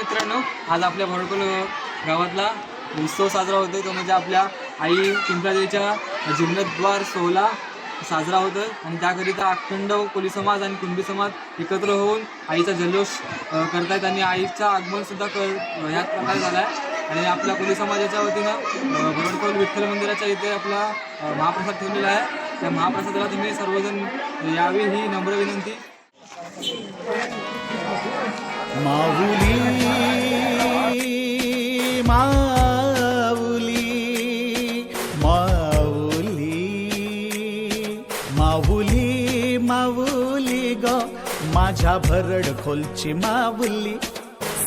मित्रांनो आज आपल्या भडकोल गावातला उत्सव साजरा होतोय. तो म्हणजे आपल्या आई पिंपळादेवीच्या जीर्णोद्वार सोहळा साजरा होतोय. आणि त्याकरिता अखंड कोली समाज आणि कुणबी समाज एकत्र होऊन आईचा जल्लोष करतायत आणि आईचं आगमन सुद्धा कर ह्याच प्रकारे झाला आहे आणि आपल्या कोली समाजाच्या वतीनं अ, भरडकोल विठ्ठल मंदिराच्या इथे आपला महाप्रसाद ठेवलेला आहे. त्या महाप्रसादाला तुम्ही सर्वजण यावी ही नम्र विनंती. माऊली माऊली माऊली माऊली माऊली ग. माझ्या भरड खोलची माऊली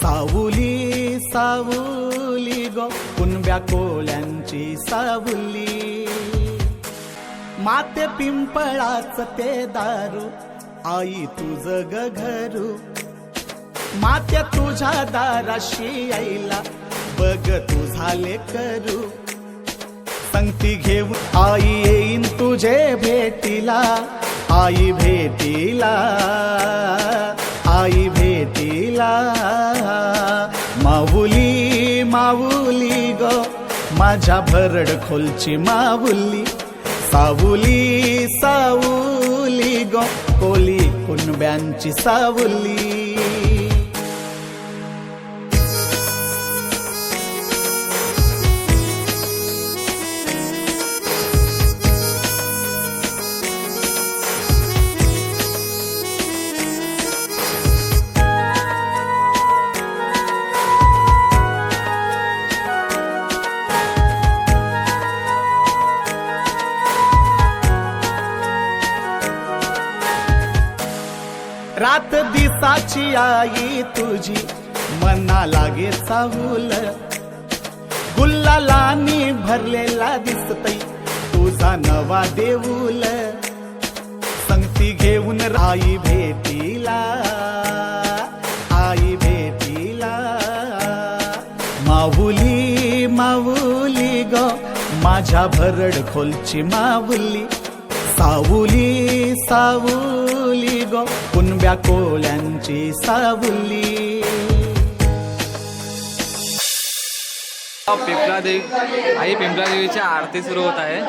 सावुली सावुली ग. कुणब्या कोल्यांची सावुली माते पिंपळाच ते दारू आई तुझ घरू. मात्या तुझ्या दाराशी आईला बघ तू झाले करू संगती घेऊन आई येईन तुझे भेटीला. आई भेटीला. आई भेटीला. माऊली माऊली ग. माझ्या भरड खोलची माऊली. सावुली सावुली ग. कोली कुणब्यांची सावुली रात आई तुझी मना लागे चाहूल. गुल्लालानी भरलेला दिसतई तुझा नवा देऊल. संगती घेऊन आई भेटीला आई भेटीला. माऊली माऊली ग माझ्या भरड खोलची माऊली. सावुली सावुली गो. कुणब्या कोल्यांची सावुली. पिंपळादेवी आई पिंपळादेवीची आरती सुरू होत आहे.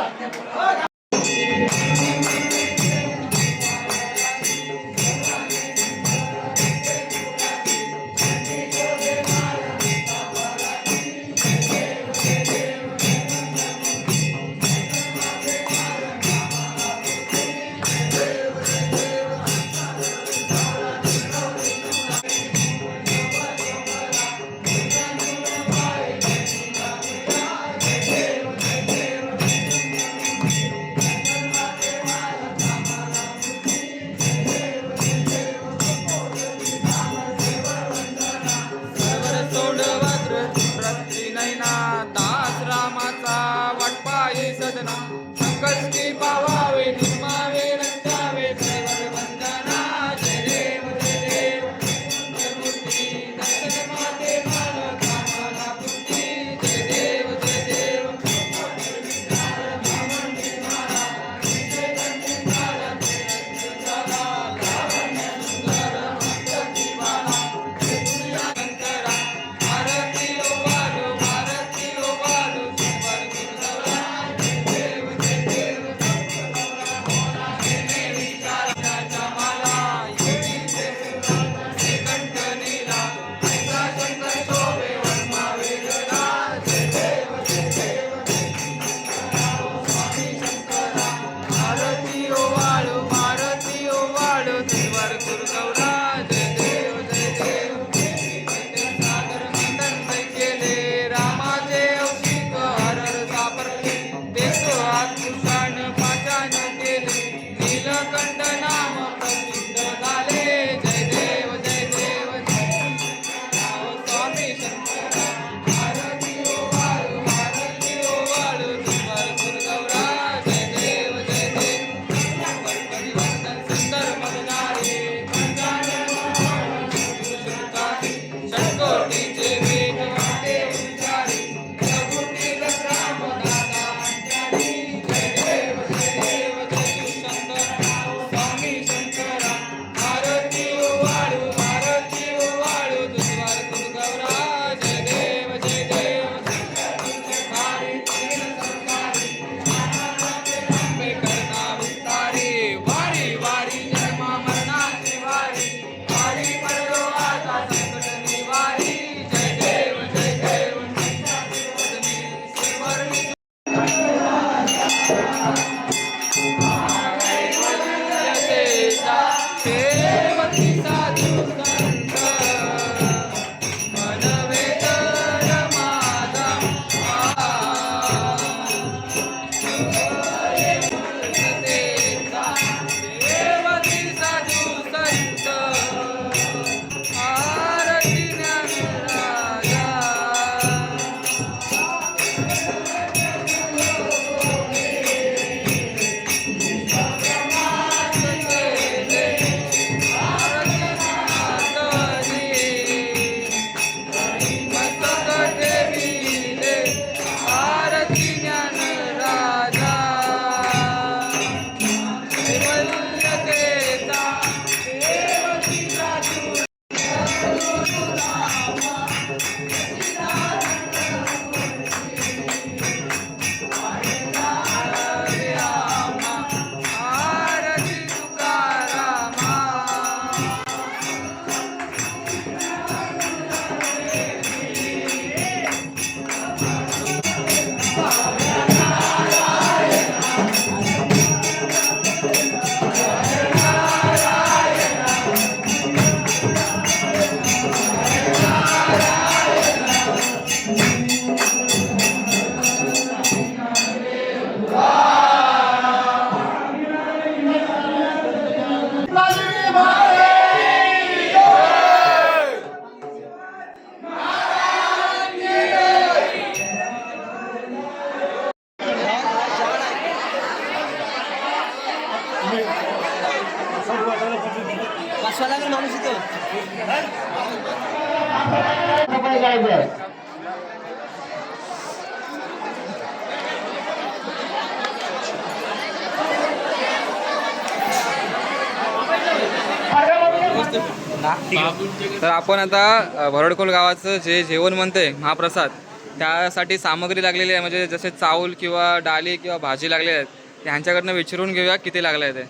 तर आपण आता भरडकोल गावाचं जे जेवण म्हणते महाप्रसाद त्यासाठी सामग्री लागलेली आहे. म्हणजे जसे चावल किंवा डाळी किंवा भाजी लागलेल्या आहेत ते ह्यांच्याकडनं विचारून घेऊया किती लागलं आहे ते.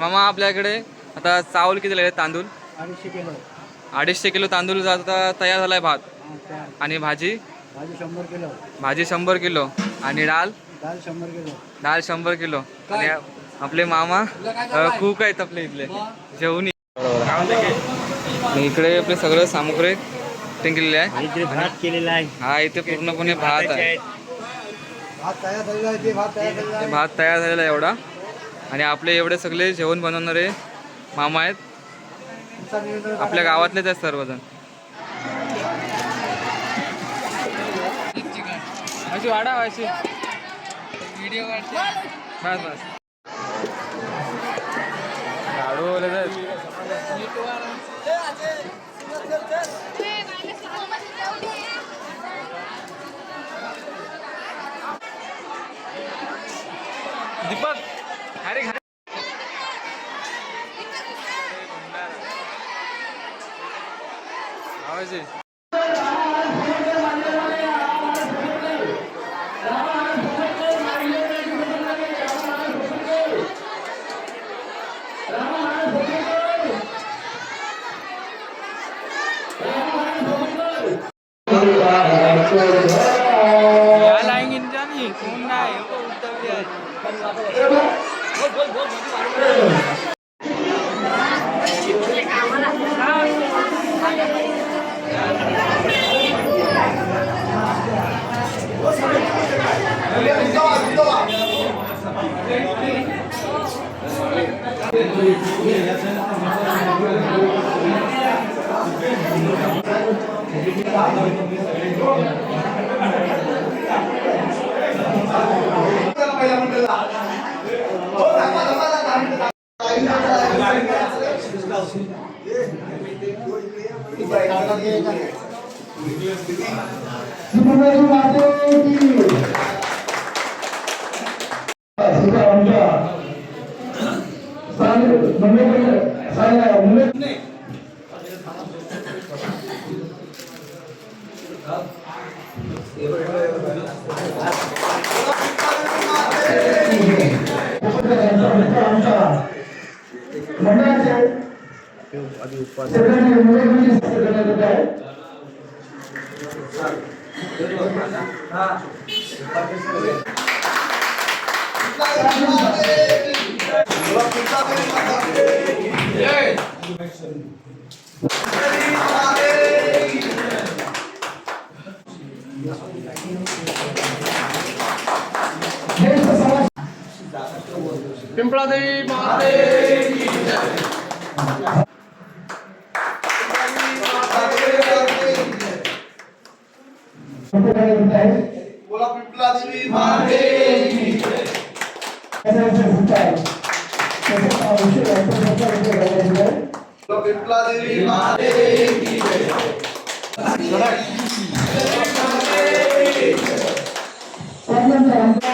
मामा आपल्याकडे आता चावल किती लागले तांदूळ अडीचशे किलो. अडीचशे किलो तांदूळ आता तयार झाला आहे भात. आणि भाजी? भाजी शंभर किलो. भाजी शंभर किलो. आणि डाळ डाळ शंभर किलो. डाळ शंभर किलो. आणि आपले मामा? खूप आहेत आपले इथले. जेवणी आणि इकडे आपले सगळं सामुग्री टिंकलेले आहे भात केलेला आहे. हा इथे पूर्णपणे भात आहे. भात तयार झालेला आहे एवढा. आणि आपले एवढे सगळे जेवण बनवणारे मामा आहेत. आहे आपल्या गावातलेच आहेत सर्वजण. अशी वाढा अशी व्हिडिओ बस बस. लाडू वगैरे दीपक अरे घरी आवाज Jai! பிம்பளதை மாதே बोला पिपला देवी माते की जय ऐसे ऐसे होता है ऐसे आवश्यक है तो ऐसे ऐसे करना है बोला पिपला देवी माते की जय सर्वं सर्वं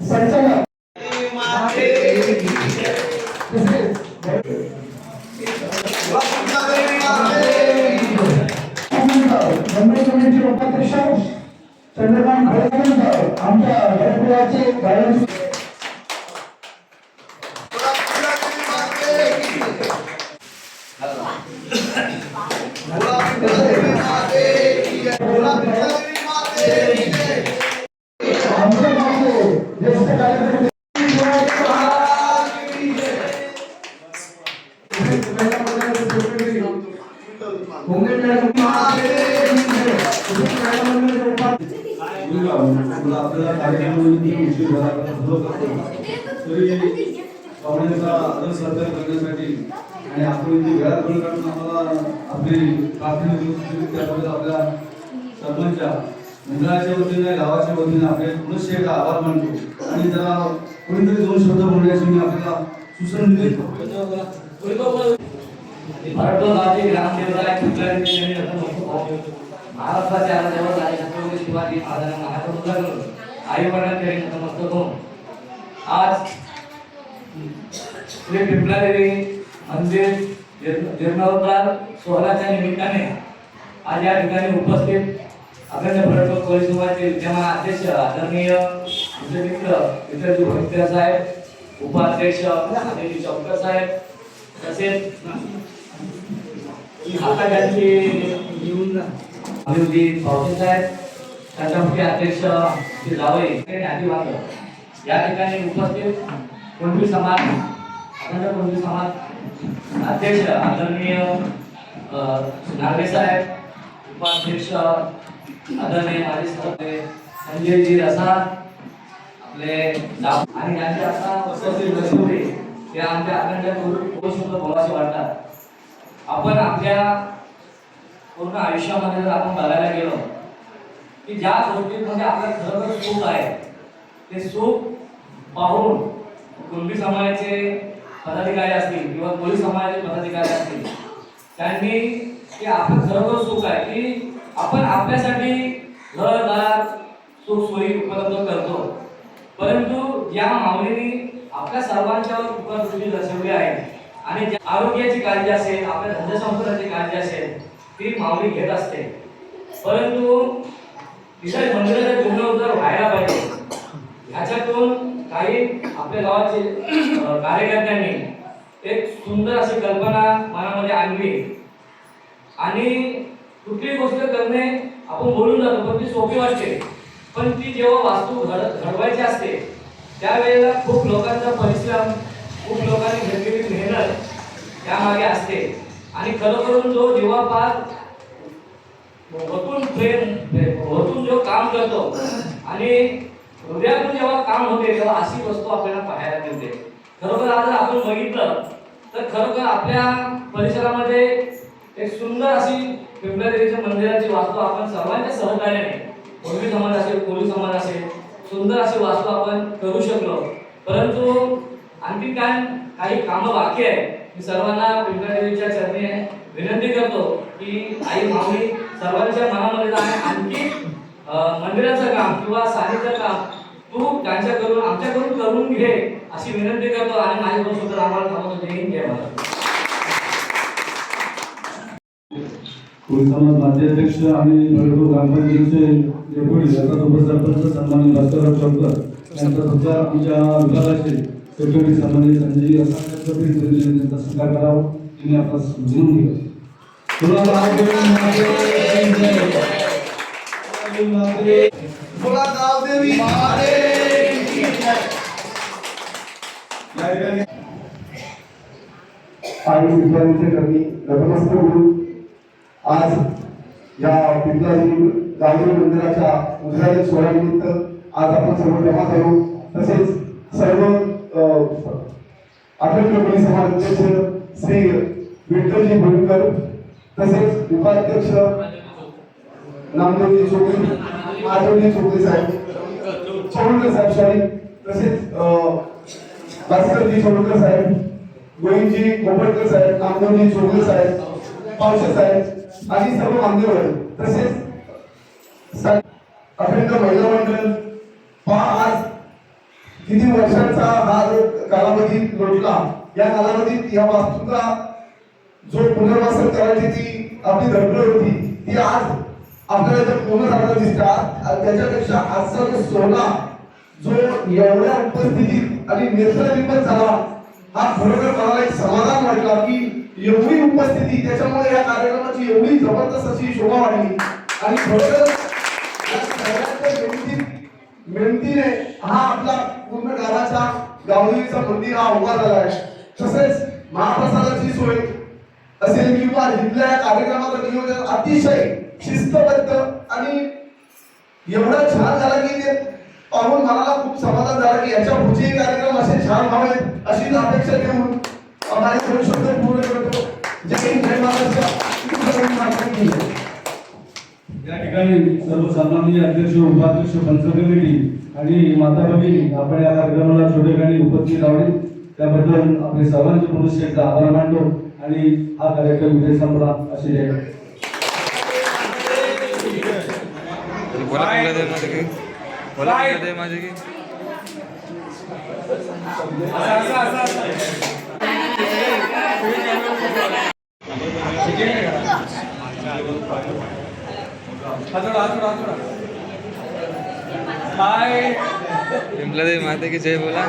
深圳的 करण्यासाठी आणि आपण इथे वेळात काढून आम्हाला आपली प्राथमिक त्याबद्दल आपल्या सरपंचा मंडळाच्या वतीने गावाच्या वतीने आपले पुनश्च एक आभार मानतो आणि जरा कोणीतरी दोन शब्द बोलण्याची मी आपल्याला सुसंगीत भारतवर्षाची ग्रामदेवता आहे कुठल्याही ठिकाणी आहे छत्रपती शिवाजी महाराजांना आई वडिलांकडे नतमस्तक होऊन आज श्री मंदिर जीर्णोद्धार सोहळ्याच्या निमित्ताने आज या ठिकाणी उपस्थित अखंड भरटकर कोळी समाजाचे विद्यमान अध्यक्ष आदरणीय मित्र विठ्ठलजी साहेब उपाध्यक्ष चौकर साहेब तसेच आता त्यांची अभिवृद्धी पावसे साहेब. त्यांच्या मुख्य अध्यक्ष श्री जावई आणि आदिवासी या ठिकाणी उपस्थित कुणबी समाज अखंड कुणबी समाज अध्यक्ष आदरणीय नागरे साहेब उपाध्यक्ष आदरणीय माजी सदस्य संजयजी रसाळ आपले आणि यांचे आता उपस्थित ते आमच्या अखंड कुटुंब बोलाचे वाटतात आपण आपल्या पूर्ण आयुष्यामध्ये जर आपण बघायला गेलो की ज्या गोष्टींमध्ये आपलं खरंच सुख आहे ते सुख पाहून कुणबी समाजाचे पदाधिकारी असतील किंवा कोळी समाजाचे पदाधिकारी असतील त्यांनी की आपलं खरोखर सुख आहे की आपण आपल्यासाठी घरदार सुख सोयी उपलब्ध करतो. परंतु या मागणीने आपल्या सर्वांच्यावर दृष्टी दर्शवली आहे. आणि आरोग्याची काळजी असेल आपल्या धंदा काळजी असेल ती माऊली घेत असते. परंतु तिच्या मंदिराचा जीर्णोद्धार व्हायला पाहिजे ह्याच्यातून काही आपल्या गावाचे कार्यकर्त्यांनी एक सुंदर अशी कल्पना मनामध्ये आणली. आणि कुठलीही गोष्ट करणे आपण बोलून जातो पण ती सोपी वाटते. पण ती जेव्हा वास्तू घड घडवायची असते त्यावेळेला खूप लोकांचा परिश्रम खूप लोकांनी घेतलेली मेहनत त्यामागे असते. आणि खरोखरून जो जीवापात वतून प्रेम वतून जो काम करतो आणि हृदयातून जेव्हा काम होते तेव्हा अशी वस्तू आपल्याला पाहायला मिळते. खरोखर आज आपण बघितलं तर खरोखर आपल्या परिसरामध्ये एक सुंदर अशी पिंपळा देवीच्या मंदिराची वास्तू आपण सर्वांच्या सहकार्याने कोळी समाज असेल कोळी समाज असेल सुंदर असे वास्तू आपण करू शकलो. परंतु आणखी काय काही कामं बाकी आहे मी सर्वांना पिंपळादेवीच्या चरणी विनंती करतो की आई माऊली सर्वांच्या मनामध्ये जाणे. आणखी मंदिराचं काम किंवा साडीचं काम तू त्यांच्याकडून आमच्याकडून करून घे अशी विनंती करतो आणि माझ्याकडून सुद्धा आम्हाला थांबवतो. जय हिंद जय पोलिसांना राज्याध्यक्ष आणि भरडो ग्रामपंचायतीचे डेप्युटी अर्थात उपसरपंच सन्मानित भास्करराव चौकर यांचा सुद्धा आमच्या विभागाचे सेक्रेटरी सन्मानित संजय असा त्यांचा स्वीकार करावा त्यांनी आपला समजून घ्या. तुला आणि विद्यार्थ्यांचे कमी नतमस्तक होऊन आज या पिंपळाजी गावदेवी मंदिराच्या उद्घाटन सोहळ्यानिमित्त आज आपण सर्व जमा झालो तसेच सर्व अ, अखंड कोळी समाज श्री विठ्ठलजी भोईकर तसेच उपाध्यक्ष नामदेवजी चौधरी माधवजी चौधरी साहेब चौडकर साहेब शाही तसेच भास्करजी चौडकर साहेब गोविंदजी कोपडकर साहेब नामदेवजी चौधरी साहेब पावशे साहेब आणि सर्व मान्यवर तसेच अखंड महिला मंडळ पहा आज किती वर्षांचा हा जो कालावधी लोटला या कालावधीत या वास्तूचा जो पुनर्वासन करायची ती आपली धडपड होती ती आज आपल्याला जर पूर्ण झालेलं दिसतात त्याच्यापेक्षा आजचा जो सोहळा जो एवढ्या उपस्थितीत आणि नेत्रदीपक झाला हा खरोखर मला एक समाधान वाटला की एवढी उपस्थिती त्याच्यामुळे या कार्यक्रमाची एवढी जबरदस्त अशी शोभा वाढली. आणि खरोखर मेहनतीने हा आपला पूर्ण गावाचा गावदेवीचा मंदिर हा उभा झाला आहे. तसेच महाप्रसादाची सोय असेल किंवा इथल्या या कार्यक्रमाचं नियोजन अतिशय शिस्तबद्ध आणि एवढं छान झालं की ते पाहून मनाला खूप समाधान झालं की याच्या पुढचे कार्यक्रम असे छान व्हावेत अशीच अपेक्षा शब्द पूर्ण करतो. जय हिंद जय महाराष्ट्र. या ठिकाणी सर्व सन्माननीय अध्यक्ष उपाध्यक्ष पंच कमिटी आणि माता भगिनी आपण या कार्यक्रमाला छोटेखानी उपस्थित राहणे त्याबद्दल आपले सर्वांचे पुरुष एकदा आभार मानतो आणि हा कार्यक्रम इथे संपला. अशी जय. बोला माझे की? माझे की पिंपळादेवी माते की जय बोला.